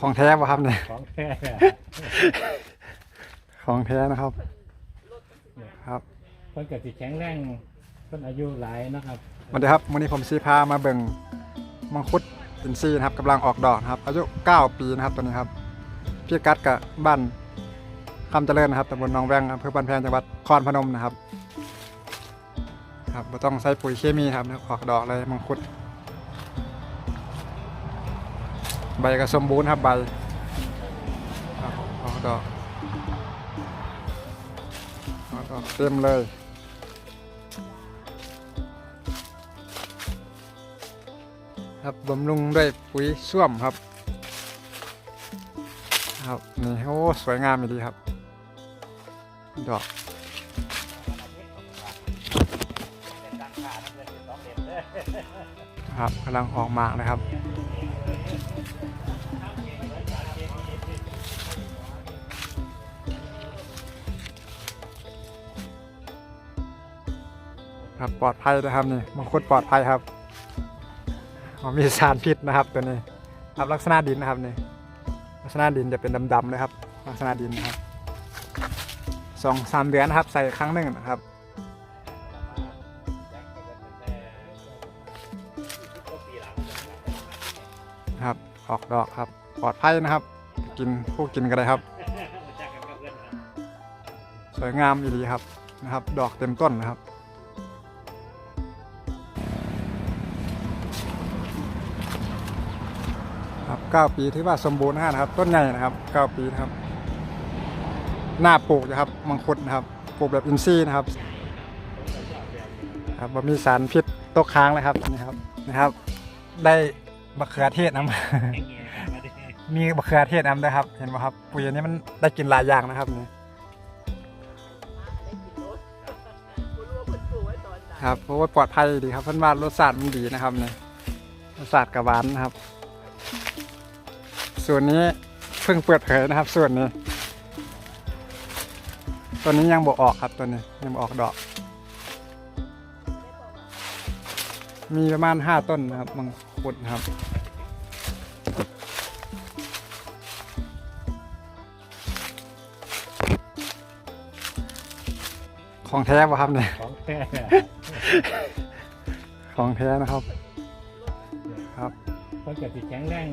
ของแท้ป่ะครับเนี่ย ของแท้ของแท้นะครับ ครับเพิ่นก็สิแข็งแรงเพิ่นอายุหลายนะครับสวัสดีครับวันนี้ผมซีพามาเบิ่งมังคุดอินทรีย์นะครับกำลังออกดอกนะครับ อายุ 9 ปีนะครับตัวนี้ครับพี่กัดกับบ้านคำเจริญนะครับตำบลหนองแวงอำเภอบ้านแพงจังหวัดนครพนมนะครับ ครับไม่ต้องใส่ปุ๋ยเคมีครับออกดอกเลยมังคุด ใบก็สมบูรณ์ครับใบออกดอกออกดอกเต็มเลยครับบำรุงด้วยปุ๋ยส้วมครับ ครับนี่โอ้สวยงามดีครับ ดอกครับกำลังออกหมากนะครับ ครับปลอดภัยนะครับนี่มังคุดปลอดภัยครับมีสารพิษนะครับตัวนี้ครับลักษณะดินนะครับนี่ลักษณะดินจะเป็นดำๆเลยครับ ลักษณะดินนะครับสองสามเดือนนะครับ ใส่ครั้งหนึ่งนะครับครับออกดอกครับ ปลอดภัยนะครับ กินผู้กินก็ได้ครับ สวยงามอีดีครับนะครับ ดอกเต็มต้นนะครับ ครับ9ปีถือว่าสมบูรณ์มากนะครับ ต้นใหญ่นะครับ9ปีนะครับ หน้าปลูกนะครับมังคุดนะครับปลูกแบบอินทรีย์นะครับ ครับมีสารพิษตกค้างเลยครับนี่ครับนะครับ ได้บะเขือเทศนะมีบะเขือเทศนำด้วยครับ เห็นไหมครับปุ๋ยนนี้มันได้กินหลายอย่างนะครับนี่ครับเพราะว่าปลอดภัยดีครับเพื่อนว่ารสชาติมันดีนะครับนี่รสชาติกระวานนะครับ ส่วนนี้เพิ่งเปิดเผยนะครับ ส่วนนี้ ตัวนี้ยังบอออกครับตัวนี้ยังบออกดอก มีประมาณห้าต้นนะครับมังคุดนะครับของแท้ป่ะครับเนี่ยของแท้ ของแท้นะครับ ครับเพิ่นก็สิแข็งแรง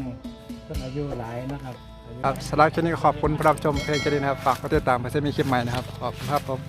เพิ่นอายุหลายนะครับอายุครับสำหรับคลิปนี้ก็ขอบคุณผู้รับชมเพลงเจริญนะครับ ฝากกดติดตามเพื่อจะมีคลิปใหม่นะครับ ขอบคุณครับผม